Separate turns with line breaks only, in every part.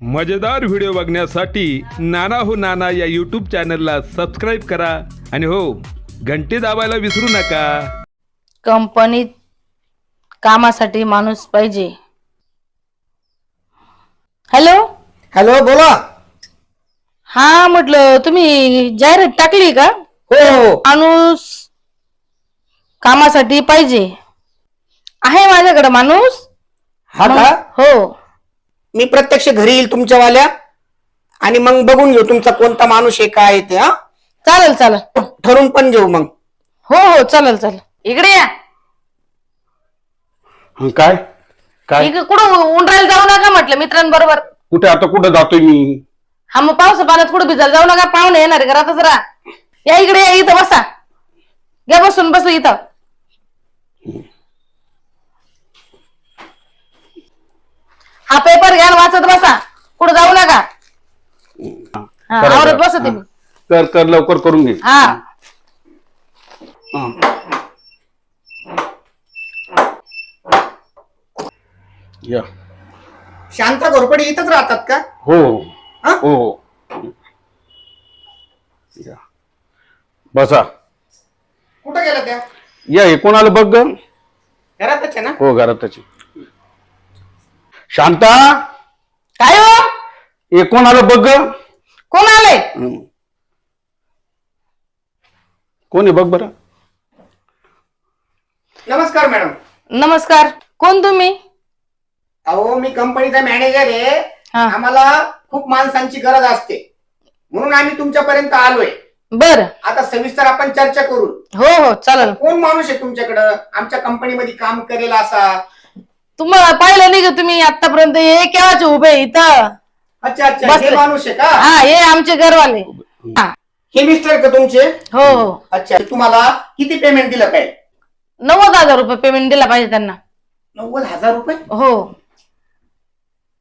मजेदार व्हिडिओ बघण्यासाठी नाना हो नाना या यूट्यूब चॅनलला सबस्क्राईब करा. आणि हो घंटी दाबायला विसरू नका.
कंपनीत कामासाठी माणूस पाहिजे. हॅलो
हॅलो बोला.
हा म्हटलं तुम्ही जाहिरात टाकली का?
हो हो.
माणूस कामासाठी पाहिजे. आहे माझ्याकडे माणूस?
हा का?
हो.
मी प्रत्यक्ष घरी येईल तुमच्यावाल्या आणि मग बघून घेऊ तुमचा कोणता माणूस आहे काय आहे ते हा?
चालेल चालेल.
ठरवून पण घेऊ मग.
हो हो चालेल चालेल. इकडे या.
काय? काय?
इकडे कुठं उंडरायला जाऊ नका म्हटलं मित्रांबरोबर.
कुठे आता कुठं जातोय मी?
हा मग पावसा पाण्यात कुठं भिजायला जाऊ नका पाहुणे येणार आहे घरातच राहा. या इकडे या इथं बसा. घ्या बसून बसू इथं. हा पेपर घ्या आणि वाचत बसा. कुठं जाऊ नका. हा,
करा,
आवरत
करा.
बसा तुम्ही.
कर कर लवकर करून घे.
हा.
हा. या.
शांता घोरपडे इथंच राहतात का?
हो?
हा?
हो. या. बसा.
कुठं गेल्या त्या?
या हे कोणाला बघ ग?
घरातच आहे ना?
हो घरातच आहे. शांता?
काय हो?
हे कोणाला बघ ग?
कोण आले
हं. कोण आहे बघ बरं?
नमस्कार मॅडम.
नमस्कार. कोण तुम्ही?
अहो मी कंपनीचा मॅनेजर आहे.
हा.
आम्हाला खूप माणसांची गरज असते. म्हणून आम्ही तुमच्यापर्यंत आलोय.
बर.
आता सविस्तर आपण चर्चा करू.
हो हो चालेल.
कोण माणूस आहे तुमच्याकडं? आमच्या कंपनीमध्ये काम करेल असा?
तुम्हाला पाहिलं नाही का तुम्ही? आतापर्यंत हे केव्हाचे उभे इथं?
अच्छा अच्छा
बसले.
हे माणूस आहे का?
हा हे आमचे घरवाले. हा.
हे मिस्टर का तुमचे?
हो हो.
अच्छा तुम्हाला किती पेमेंट दिलं पाहिजे
नव्वद हजार रुपये पेमेंट दिला पाहिजे त्यांना.
नव्वद हजार रुपये?
हो.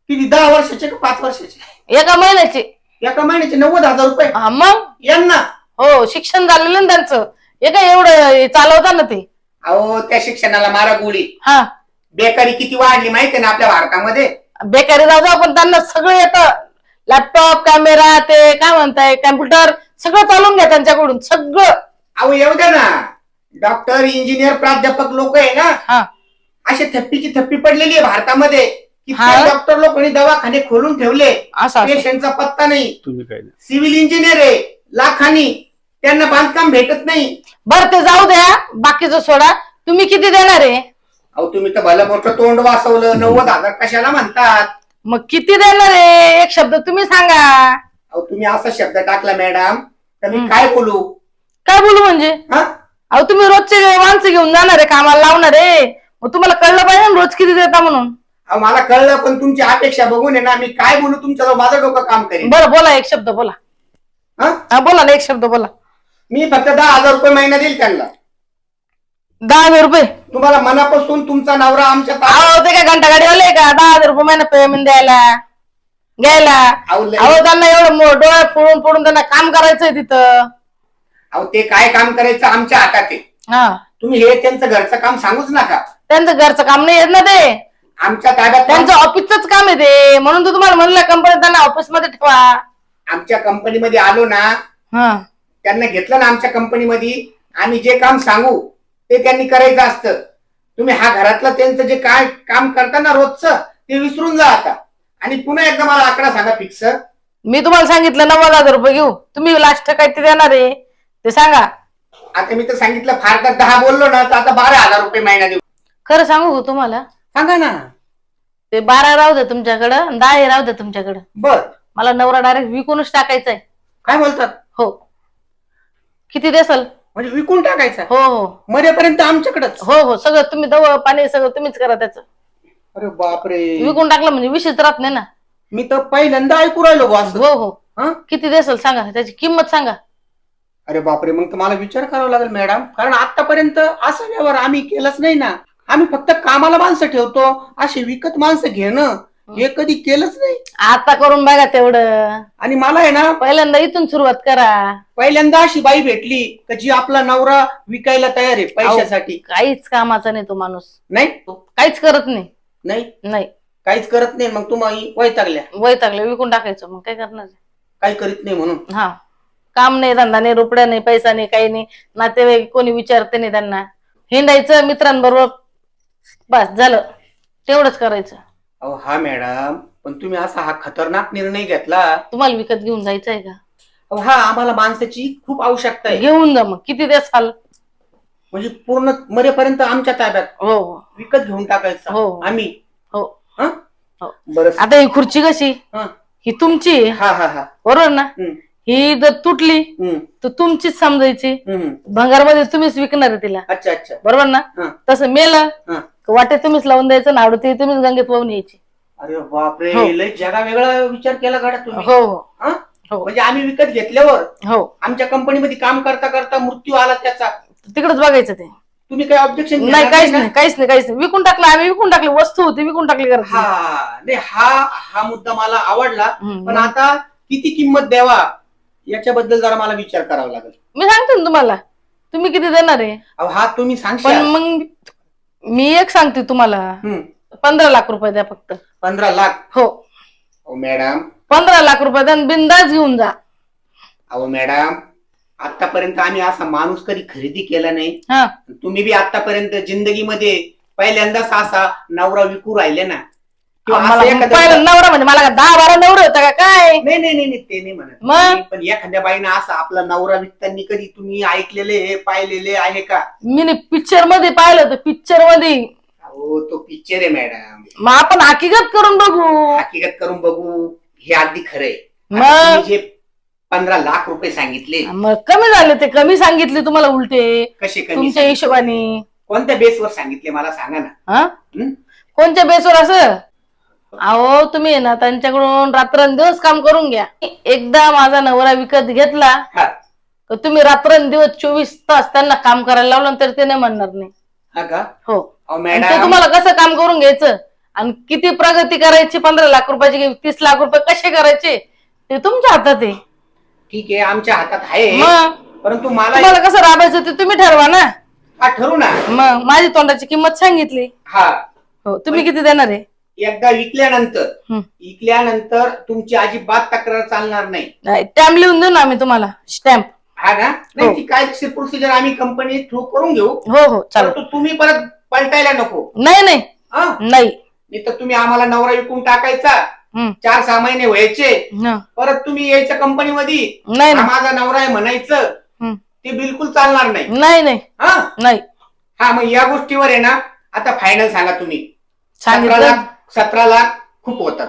किती दहा वर्षाचे का पाच वर्षाचे?
एका महिन्याचे.
एका महिन्याचे नव्वद हजार रुपये?
हा मग?
यांना?
हो शिक्षण झालेलं ना त्यांचं. हे काय एवढं चालवता ना ते?
अहो त्या शिक्षणाला मारा गोळी.
हा.
बेकारी किती वाढली माहितीये ना आपल्या भारतामध्ये?
बेकारी जाऊ द्या पण त्यांना सगळं येतं. लॅपटॉप कॅमेरा ते काय म्हणताय कॅम्प्युटर सगळं चालून घ्या त्यांच्याकडून सगळं.
अहो येऊ द्या ना. डॉक्टर इंजिनियर प्राध्यापक लोक आहे ना.
हा.
असे थप्पीची थप्पी पडलेली आहे भारतामध्ये. की
हा?
डॉक्टर लोकांनी दवाखाने खोलून ठेवले.
असं असं.
पेशंटचा पत्ता नाही.
तुम्ही काय नाही.
सिव्हिल इंजिनियर आहे. लाखानी. त्यांना बांधकाम भेटत नाही.
बरं ते जाऊ द्या. बाकीचं सोडा. तुम्ही किती देणार आहे?
अहो तुम्ही तर भलं मोठं तोंड वाचवलं नव्वद हजार कशाला म्हणतात?
मग किती देणार आहे? एक शब्द तुम्ही सांगा.
अहो तुम्ही असा शब्द टाकला मॅडम तर मी. काय बोलू?
काय बोलू म्हणजे?
हा?
अहो तुम्ही रोजचे माणसं घेऊन जाणार आहे कामाला लावणार आहे मग तुम्हाला कळलं पाहिजे ना रोज किती देता म्हणून.
अहो मला कळलं पण तुमची अपेक्षा बघून आहे ना मी काय बोलू तुमच्याजवळ माझं डोकं काम करेन
बरं बोला एक शब्द बोला.
हा?
हा बोला ना एक शब्द बोला.
मी फक्त दहा हजार रुपये महिना देईल त्यांना.
दहा हजार रुपये.
तुम्हाला मनापासून तुमचा नवरा आमच्या ताब्यात-
अहो ते काय घंटा गाडी वाले का? दहा हजार रुपये महिना पेमेंट द्यायला. घ्यायला.
अहो लय-
अहो त्यांना एवढं मो- डोळे फोडून फोडून त्यांना काम करायचंय तिथं.
अहो ते काय काम करायचं आमच्या हातात. आहे
हा.
तुम्ही हे त्यांचं घरचं काम सांगूच नका.
त्यांचं घरचं काम नाही येत ना ते.
आमच्या ताब्यात
त्यांचं ऑफिसच काम आहे ते. म्हणून तर तुम्हाला म्हणलं कंपनी त्यांना ऑफिसमध्ये ठेवा.
आमच्या कंपनीमध्ये आलो ना
हा.
त्यांना घेतलं ना आमच्या कंपनीमध्ये आम्ही जे काम सांगू ते त्यांनी करायचं असतं. तुम्ही हा घरातलं त्यांचं जे काय काम करता ना रोजचं ते विसरून जा आता. आणि पुन्हा एकदा मला आकडा सांगा फिक्स
मी तुम्हाला सांगितलं नव्वद हजार रुपये घेऊ. तुम्ही लास्ट काय ते देणार आहे. ते सांगा.
आता मी तर सांगितलं फार तर दहा बोललो ना तर आता बारा हजार रुपये महिना देऊ.
खरं सांगू का तुम्हाला?
सांगा ना.
ते बारा राहू दे तुमच्याकडं आणि दहा हे राहू दे तुमच्याकडं.
बर.
मला नवरा डायरेक्ट विकूनच टाकायचा आहे
काय बोलतात?
हो. किती देसाल?
म्हणजे विकून टाकायचं.
हो हो.
मरेपर्यंत आमच्याकडेच.
हो हो. सगळं तुम्ही दव पाणी सगळं तुम्हीच करा त्याचं.
अरे बापरे.
विकून टाकलं म्हणजे विषयच राहत नाही ना.
मी तर पहिल्यांदा ऐकू राहिलो
हो हो.
हा?
किती देसाल सांगा. त्याची किंमत सांगा.
अरे बापरे. मग तर मला विचार करावा लागेल मॅडम. कारण आतापर्यंत असा व्यवहार आम्ही केलाच नाही ना. आम्ही फक्त कामाला माणसं ठेवतो अशी विकत माणसं घेणं. हे. कधी केलंच नाही.
आता करून बघा तेवढं.
आणि मला आहे ना
पहिल्यांदा इथून सुरुवात करा.
पहिल्यांदा अशी बाई भेटली का जी आपला नवरा विकायला तयार आहे पैशासाठी.
काहीच कामाचा नाही तो माणूस.
नाही?
काहीच करत नाही.
नाही?
नाही.
काहीच करत नाही मग तुम्ही वैतागल्या.
वैतागले विकून टाकायचं मग काय करणार?
काही करीत नाही म्हणून.
हा. काम नाही धंदा नाही रुपड्या नाही पैसा नाही काही नाही. नातेवाईक कोणी विचारते नाही त्यांना. हिंडायचं मित्रांबरोबर. बस झालं. तेवढंच करायचं.
अहो हा मॅडम पण तुम्ही असा हा खतरनाक निर्णय घेतला.
तुम्हाला विकत घेऊन जायचंय का?
अहो हा आम्हाला माणसाची खूप आवश्यकता आहे.
घेऊन जा मग किती देसाल?
म्हणजे पूर्ण मरेपर्यंत आमच्या ताब्यात.
हो. हो
विकत घेऊन टाकायचं.
हो.
आम्ही.
हो.
हं?
हो.
बरं.
आता ही खुर्ची कशी?
हं.
ही तुमची? आहे,
हा हा हा.
बरोबर ना?
हम्म,
ही जर तुटली
हम्म,
तर तुमचीच समजायची.
हम्म.
भंगारमध्ये तुम्हीच विकणार आहे तिला.
अच्छा अच्छा.
बरोबर ना?
हं,
तसं मेलं
हं.
वाटे तुम्हीच लावून द्यायचं ना आवडते तुम्हीच गंगेत वाहून यायची.
अरे बापरे
हो.
लय जगा वेगळा विचार केला गाड्या तुम्ही.
हो हो.
हं?
हो.
म्हणजे आम्ही विकत घेतल्यावर
हो.
आमच्या कंपनीमध्ये काम करता करता मृत्यू आला त्याचा.
तिकडेच बघायचं ते.
तुम्ही काय ऑब्जेक्शन
नाही काहीच नाही काहीच नाही काहीच नाही. विकून टाकलं आम्ही विकून टाकली वस्तू होती विकून टाकली घरात
हा नाही हा हा मुद्दा मला आवडला.
हम्म.
पण आता किती किंमत द्यावा याच्याबद्दल जरा मला विचार करावा लागेल.
मी सांगते ना तुम्हाला. तुम्ही किती देणार आहे?
अहो हा तुम्ही
पण
सांगशाल
मग मी एक सांगते तुम्हाला.
हम्म,
पंधरा लाख रुपये द्या फक्त.
पंधरा लाख?
हो.
अहो मॅडम.
पंधरा लाख रुपये द्या बिंदास घेऊन जा.
अहो मॅडम आतापर्यंत आम्ही असा माणूस कधी खरेदी केला नाही.
हा.
तुम्ही बी आतापर्यंत जिंदगीमध्ये पहिल्यांदाच असा नवरा विकू राहिले ना. किंवा असं
मला
एखादं-
पहिलं नवरा म्हणजे मला का दहा बारा नवरा होता का काय?
नाही नाही नाही नाही, ते नाही म्हणत.
मग?
मी. पण एखाद्या बाईनं असा आपला नवरा विकताना कधी तुम्ही ऐकलेले पाहिलेले आहे का?
मी पिक्चरमध्ये पाहिलं होतं पिक्चरमध्ये.
अहो तो पिक्चर आहे मॅडम
मग आपण हकीकत करून बघू.
हकीकत करून बघू हे अगदी खरंय
मग?
आता तुम्ही जे पंधरा लाख रुपये सांगितले.
मग कमी झाले ते कमी सांगितले तुम्हाला उलटे.
कसे कमी
तुमच्या
सांगितले?
हिशोबाने.
कोणत्या बेसवर सांगितले मला सांगा ना.
हा?
हं?
कोणत्या बेसवर असं? अहो तुम्ही ना त्यांच्याकडून रात्रंदिवस काम करून घ्या. एकदा माझा नवरा विकत घेतला
हा.
तर तुम्ही रात्रंदिवस चोवीस तास त्यांना काम करायला लावलं तर ते नाही म्हणणार नाही.
हा का?
हो.
अहो
आणि ते
मॅडम
तुम्हाला कसं काम करून घ्यायचं? आणि किती प्रगती करायची? पंधरा लाख रुपयाची तीस लाख रुपये कसे करायचे? ते तुमच्या हातात आहे.
ठीक आहे आमच्या हातात आहे.
मग?
परंतु मला
तुम्हाला कसं राबायचं ते तुम्ही ठरवा ना.
हा ठरू ना.
मग माझी तोंडाची किंमत सांगितली.
हा.
हो तुम्ही किती देणार आहे?
एकदा विकल्यानंतर. विकल्यानंतर तुमची अजिबात तक्रार चालणार नाही.
स्टॅम्प लिहून देऊ ना आम्ही तुम्हाला स्टॅम्प
हा ना? नाही
हो.
ती कायदेशीर प्रोसिजर आम्ही कंपनी थ्रू करून घेऊ.
हो हो चालेल.
परंतु तुम्ही परत पलटायला नको.
नाही नाही. नाही.
नाही तर तुम्ही आम्हाला नवरा विकून टाकायचा. चार सहा महिने व्हायचे. परत तुम्ही यायचं कंपनीमध्ये
नाही नाही.
माझा नवरा आहे म्हणायचं.
हं.
ते बिलकुल चालणार नाही.
नाही नाही.
हा?
नाही.
हा मग या गोष्टीवर आहे ना आता फायनल सांगा तुम्ही.
सांगितलं.
सतरा लाख खूप होतात.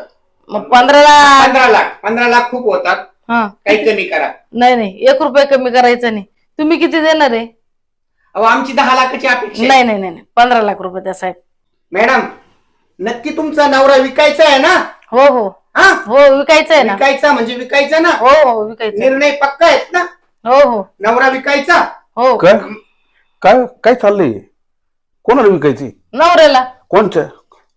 मग पंधराला
पंधरा लाख पंधरा लाख खूप होतात.
हा.
काही कमी करा.
नाही नाही. एक रुपये कमी करायचं नाही. तुम्ही किती देणार आहे?
अहो आमची दहा लाखाची अपेक्षा आहे.
नाही नाही नाही नाही. पंधरा लाख रुपये द्या साहेब.
मॅडम नक्की तुमचा नवरा विकायचा आहे ना?
हो हो.
हा?
हो विकायचं आहे ना?
विकायचा म्हणजे विकायचा ना?
हो हो विकायचं
निर्णय पक्का आहेत ना?
हो हो.
नवरा विकायचा?
हो.
काय? काय काय चाललंय? कोणाला विकायची?
नवऱ्याला.
कोणच्या?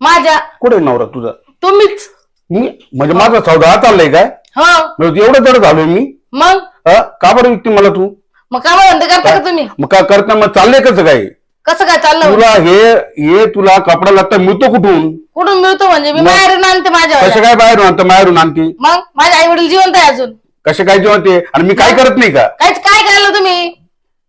माझ्या
कुठे नवरा तुझा?
तुम्हीच.
मी? म्हणजे माझा सौदा हा चाललाय काय?
हो.
म्हणजे एवढं जड झालोय मी?
मग?
हा? का बरं विकते मला तू?
मग काम धंदे करता का तुम्ही?
मग का करता? मग चाललंय कसं काय?
कसं काय चाललं?
तुला हे हे तुला कपडा लागता मिळतो कुठून?
कुठून मिळतो म्हणजे? मी बाहेरून आणते माझ्या
कसं काय बाहेरून आणतं? बाहेरून आणते?
मग? माझे आई वडील जिवंत आहे अजून.
कसे काय जेव्हा ते आणि मी काय करत नाही का?
काहीच काय केलं तुम्ही?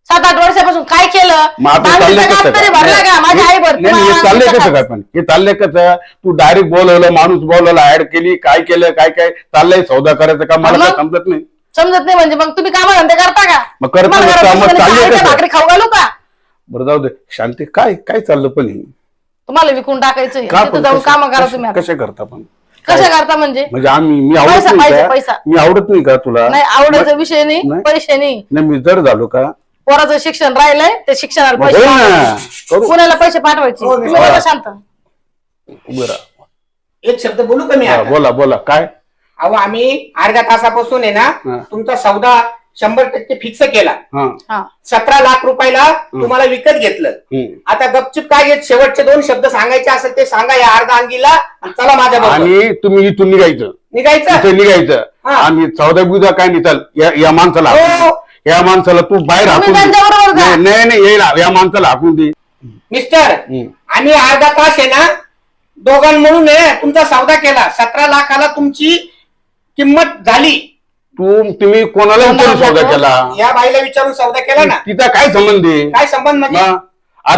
सात आठ वर्षापासून काय केलं?
मग आता चाललंय
दहावीचा
कसं
तरी? भरला का? माझी आई भरती
नाही, हे चाललंय कसं
काय?
पण हे चाललंय कसं? तू डायरेक्ट बोलवलं माणूस बोलवला ऍड केली काय केलं काय काय? चाललंय सौदा करायचं का? मला
मग?
समजत नाही.
समजत नाही म्हणजे मग तुम्ही काम धंदे करता का?
मग करतो
तुम्हाला
ना,
घरात
कामं
बसून
चाललंय
आईच्या
कसं?
भाकरी खाऊ घालू का?
बरं जाऊ दे. शांती काय काय चाललं पण हे?
तुम्हाला विकून टाकायचं तिथं जाऊन काम करा तुम्ही आता.
कशा करता पण?
कशा करता म्हणजे?
म्हणजे आम्ही मी आवडत
पैसा
नाही
पाहिजे,
का?
पैसा.
मी आवडत नाही का तुला?
नाही आवडायचा विषय नाही
नाही.
पैसे नाही.
नाही मी जर झालो का?
पोराचं शिक्षण राहिलंय ते शिक्षणाला
मग
पैसे
होईल ना.
पाठवायचे.
करू.
पुण्याला पैसे पाठवायचे.
हो,
तुम्ही. बघा शांत.
बरं.
एक शब्द बोलू का मी
हा,
आता?
बोला बोला. काय?
अहो आम्ही अर्ध्या तासापासून आहे
हा.
ना तुमचा सौदा शंभर टक्के फिक्स केला.
हा.
हा.
सतरा लाख रुपयाला तुम्हाला विकत घेतलं.
हम्म.
आता गपचूप काय आहेत? शेवटचे दोन शब्द सांगायचे असेल ते सांगा या अर्धा अंगीला आणि चला माझ्या बरोबर.
आणि तुम्ही इथून निघायचं.
निघायचं?
इथे निघायचं.
हा.
आणि चौदा बिदा काय निघाल या या माणसाला
हो.
या माणसाला तू बाहेर
तुम्ही
हाकून दे.
त्यांच्याबरोबर जा.
नाही नाही नाही, येईल या माणसाला हाकून दे.
मिस्टर
हम्म.
आम्ही अर्धा तास आहे ना दोघां म्हणून आहे, तुमचा सौदा केला. सतरा लाखाला तुमची किंमत झाली.
तू तुम्ही कोणाला विचारून सौदा केला?
या बाईला विचारून सौदा केला ना.
तिचा काय संबंध आहे?
काय संबंध म्हणजे?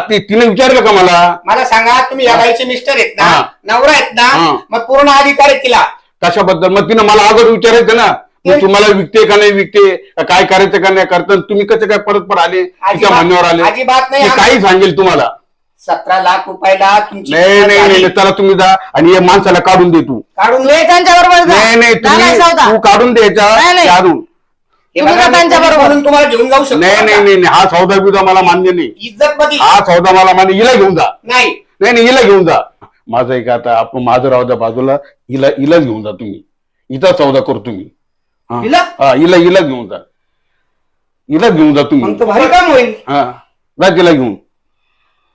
ती तिने विचारलं का मला?
मला सांगा तुम्ही या बाईचे मिस्टर आहेत ना
हा.
नवरा आहेत ना
हा.
मग पूर्ण अधिकार आहे तिला.
कशाबद्दल? मग तिनं मला अगोदर विचारायचं ना. तुम्हाला विकते का नाही विकते? का काय करायचं का नाही करतं? तुम्ही कसं काय परत परत आले? तिच्या म्हणण्यावर आले?
अजिबात नाही.
काही सांगेल तुम्हाला.
सतरा लाख रुपयाला तुमची
नाही
किंमत
नाही
झाली.
नाही चला तुम्ही जा आणि या माणसाला काढून दे तू.
काढून
हे त्यांच्या बरोबर
नाही नाही तुम्ही तू काढून द्यायचा
नाही, नाही.
काढून
हे
तुम्ही
बघा,
का
मी
त्यांच्या
कोणी
बरोबर?
बोलून तुम्हाला घेऊन जाऊ शकतो
नाही
बरं
नाही
का?
नाही नाही, हा सौदा बिदा मला मान्य नाही.
इज्जत मध्ये
हा सौदा मला मान्य हिला घेऊन जा.
नाही.
नाही नाही हिला घेऊन जा. माझं एक आता आपण माझं राहू द्या बाजूला. हिला हिलाच घेऊन जा तुम्ही. हिचा सौदा करू तुम्ही.
हिला?
हा हिला हिला घेऊन जा. हिला घेऊन जा
मग
तुम्ही
तर भारी काम होईल.
हा. जा तिला घेऊन.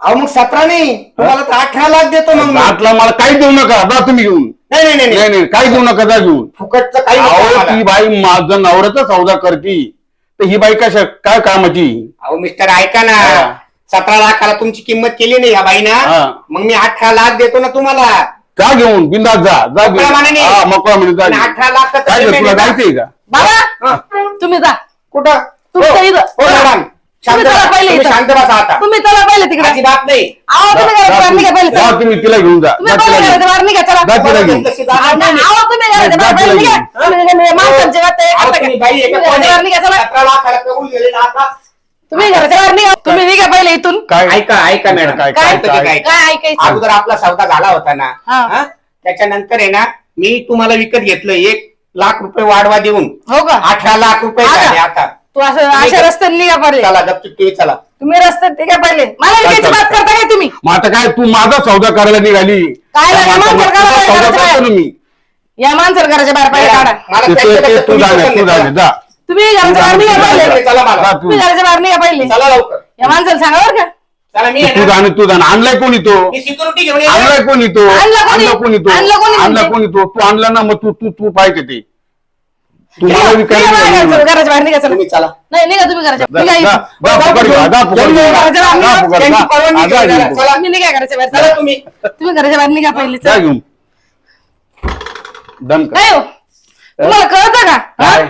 अहो मग सतरा नाही. तुम्हाला तर अठरा लाख देतो मग मी.
आठला मला काही देऊ नका. जा तुम्ही घेऊन.
नाही नाही नाही
नाही
नाही.
नाही काही देऊ नका. जा घेऊन.
फुकटचं काही नको
अहो
आम्हाला.
ती बाई माझं नवऱ्याचा सौदा करती. तर ही बाई कशा काय कामाची?
अहो मिस्टर ऐका ना.
हा.
सतरा लाखाला तुमची किंमत केली नाही या बाईना.
हा.
मग मी अठरा लाख देतो ना तुम्हाला.
जा घेऊन बिंदास जा जा
मोकळ्या मनाने.
घेऊन हा मोकळा म्हणजे जा
आणि. अठरा लाखाचं
काय ग,
payment
तुला
आहे ना?
जायचंय का
बाबा
हा.
तुम्ही जा
कुठं
तुमचं
हो,
इथं.
हो, मॅडम. शांत
तुम्ही चला
बसा.
पहिले
तुम्ही
इथं.
शांत बसा आता
तुम्ही चला पहिले तिकडे
अजिबात नाही
आहो तुम्ही
जा,
घराच्या बाहेर निघा पहिले
जा
चला.
तुम्ही तिला घेऊन जा
तुम्ही
जा तिला
पहिले
घेऊन.
घराच्या बाहेर निघा चला
जा तिला घेऊन
तशी नाही.
आहो तुम्ही घराच्या बाहेर
जा
पहिले
तिला
निघा
घेऊन.
तुम्ही- तुम्ही माणसांची वाट आहे.
अहो,
आता
तुम्ही
काय?
बाई
तुम्ही
एका
घराच्या बाहेर निघा चला
सतरा लाखाला कबूल गेले ना आता
तुम्ही घराच्या बाहेर निघा. तुम्ही निघा पहिले इथून.
काय?
ऐका ऐका मॅडम.
काय
काय ऐकायचं?
अगोदर आपला सौदा झाला होता ना
हा.
हा? त्याच्यानंतर आहे ना मी तुम्हाला विकत घेतलं. एक लाख रुपये वाढवा देऊन.
हो का?
अठरा लाख रुपये
आता?
झाले आता.
तू असं अशा रस्त्याने निघा पहिले.
चला गपचूप तुम्ही चला.
तुम्ही रस्त्यात निघा पहिले. मला विकायची बात. करता काय तुम्ही?
मग आता काय तू माझा सौदा करायला निघाली.
काय मग सरकारला
सौदा
काय
करतो ना मी.
या माणसाला घराच्या बाहेर पहिले काढा
मला
ते- ते- ते
त्यांच्यापेक्षा
तू
तुम्ही
जाणे
पसंत
तू
आहे.
जाणे जा.
तुम्ही घराच्या बाहेर निघा
जा,
पहिले
चला मला.
तुम्ही घराच्या बाहेर निघा पहिले
चला लवकर
या माणसाला सांगा बरं का
चला मी
तू जाणे तू जाणे आणलाय कोणी तो
मी सिक्युरिटी घेऊन येतो
आणलाय कोणी तो
आणला कोणी?
आणला कोणी तो
आणला कोणी
आणला
म्हणजे?
कोणी तो तू आणला ना मग तू तू तू पाहिजे ते तू मला
निघा,
विकायला
निघा बाहेर
निघाली
घराच्या- बाहेर निघा चला
तुम्ही चला
नाही निघा तुम्ही घराच्या
जा,
निघा
जा,
इथून.
जा, फुकट घ्या, जा, फुकट
तुम्ही
घ्या.
घराच्या बाहेर
जा,
निघा.
फुकट,
त्यांची
जा.
परवानगी
जा, जा,
घेऊन
घेऊन.
जा. चला
तुम्ही निघा घराच्या बाहेर
चला
चला
तुम्ही
तुम्ही घराच्या बाहेर निघा पहिले
जा
चला.
घेऊन दम कर
काय हो तुम्हाला कळतं का हा?
काय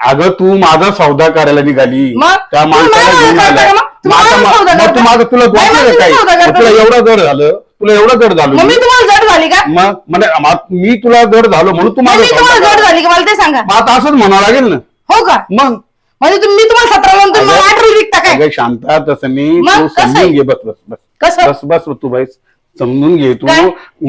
अगं तू माझा सौदा करायला निघाली.
मग?
त्या
तू
माणसाला
माझा
घेऊन
करता
आलाय.
का मग? तू
मग आता
माझा
मा-
सौदा
मग तू
करता?
माझं तुला
नाही,
बोलतोय
मग
काय?
तुम्ही सौदा
मग
करता.
तुला एवढं जड झालं? तुला एवढं जड झालं
मग मी?
मी.
तुम्हाला जड झाली का?
मग म्हणजे मा- मी तुला जड झालो म्हणून तू
मग
माझा
मी
सौदा
तुम्हाला जड. झाली का? मला ते सांगा.
मग आता असंच म्हणावं लागेल ना.
हो का?
मग?
म्हणजे तुम्ही मी तुम्हाला सतरा तुम्ही मला आठ विकता काय?
अगं शांता तसं नाही
मग
तू
कसं?
समजून? घे बस बस बस.
कसं?
बस बस तू बाई समजून घे तू.
काय?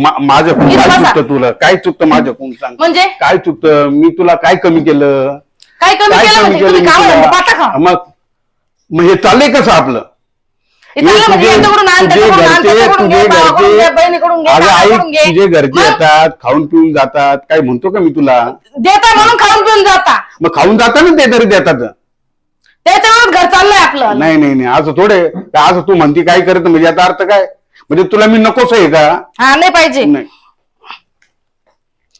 मा- माझ्याकडून
इथं
काय
बसा.
चुकतं तुला? काय चुकतं माझ्याकडून सांग.
म्हणजे?
काय चुकतं? मी तुला काय कमी केलं?
काय कमी
काय
केलं
कमी
म्हणजे?
केलं
तुम्ही
मी
खावा
तुला?
पाटा खा.
मग मग हे चाललंय कसं आपलं?
हे चाललं म्हणजे
तुझे-
याच्याकडून आण,
तुझे
त्याच्याकडून आण,
घरचे
त्याच्याकडून घे,
तुझे
भावाकडून घे,
घरचे
बहिणीकडून घे,
अगं आई
काकाकडून घे.
तुझे घरचे
मग
येतात खाऊन पिऊन जातात काय म्हणतो का मी तुला?
देता म्हणून खाऊन पिऊन जाता.
मग खाऊन जाता ना ते तरी देतात.
त्याच्यावरच घर चाललंय आपलं.
नाही नाही नाही असं थोडे. असं तू म्हणती काय करत म्हणजे याचा अर्थ काय? म्हणजे तुला मी नकोच आहे का?
हा नाही पाहिजे.
नाही.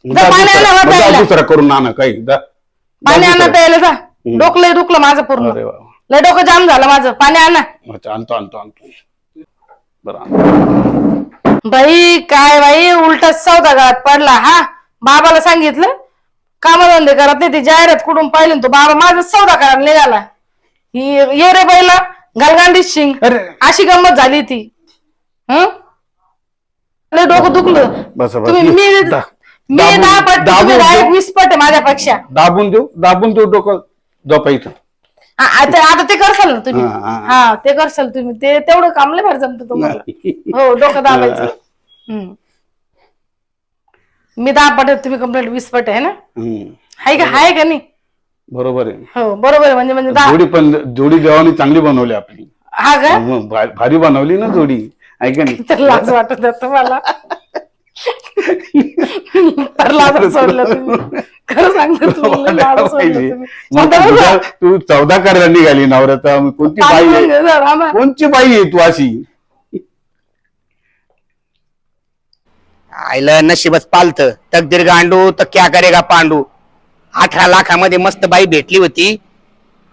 जा
दुसरा-
आणा,
मग जा
वाटायला.
दुसरा करून आणा काही. जा.
पाणी. आणा प्यायला जा. डोकं लय दुखलं माझं पूर्ण.
अरे वा.
लय डोकं जाम झालं माझं. पाणी आणा
अच्छा आणतो आणतो आणतो. बरं आणतो.
बाई काय बाई उलटा सौदा गळ्यात पडला हा? बाबाला सांगितलं कामधंदे करत नाही ती जाहिरात कुठून पाहिली ना तो बाबा माझा सौदा करायला निघाला. ही ये रे बाईला गलगांडी शिंग.
अरे.
अशी गंमत झाली ती. हं? लय डोकं दुखलं.
बस बस
तुम्ही मी
दा-
मी
दाबून-
दहा पट
दाबून
तुम्ही दहा
देऊ.
एक वीस पट आहे माझ्यापेक्षा.
दाबून देऊ? दाबून देऊ डोकं? झोपा इथं.
आ- आता आता ते करसाल ना तुम्ही?
हा, हा.
हा ते करसाल तुम्ही. ते तेवढं काम लय भारी जमतं तुम्हाला. हो डोकं दाबायचं. हम्म. मी दहा पट आहे, तुम्ही कंप्लीट वीस पट आहे ना?
हम्म.
हाय का हाय का नाही?
बरोबर आहे.
हो बरोबर आहे. म्हणजे म्हणजे दहा
जोडी पण जोडी देवानी चांगली बनवली आपली.
हा का?
मग भा- भारी बनवली ना जोडी. ऐका नाही?
तर लाज वाटत आहे तुम्हाला
तू चौदा करायला निघाली नवऱ्याचा कोणती बाई
आम्हा.
कोणची बाई आहे तू अशी?
आईला नशीबच पालत. तकदीर गांडू तर क्या करेगा पांडू? अठरा लाखामध्ये मस्त बाई भेटली होती.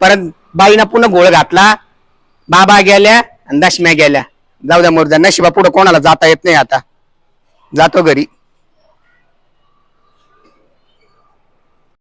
परत बाईनं पुन्हा गोळ घातला. बाबा गेल्या आणि दशम्या गेल्या. जाऊ द्या मोरद्या नशिबा पुढे कोणाला जाता येत नाही आता. जातो घरी.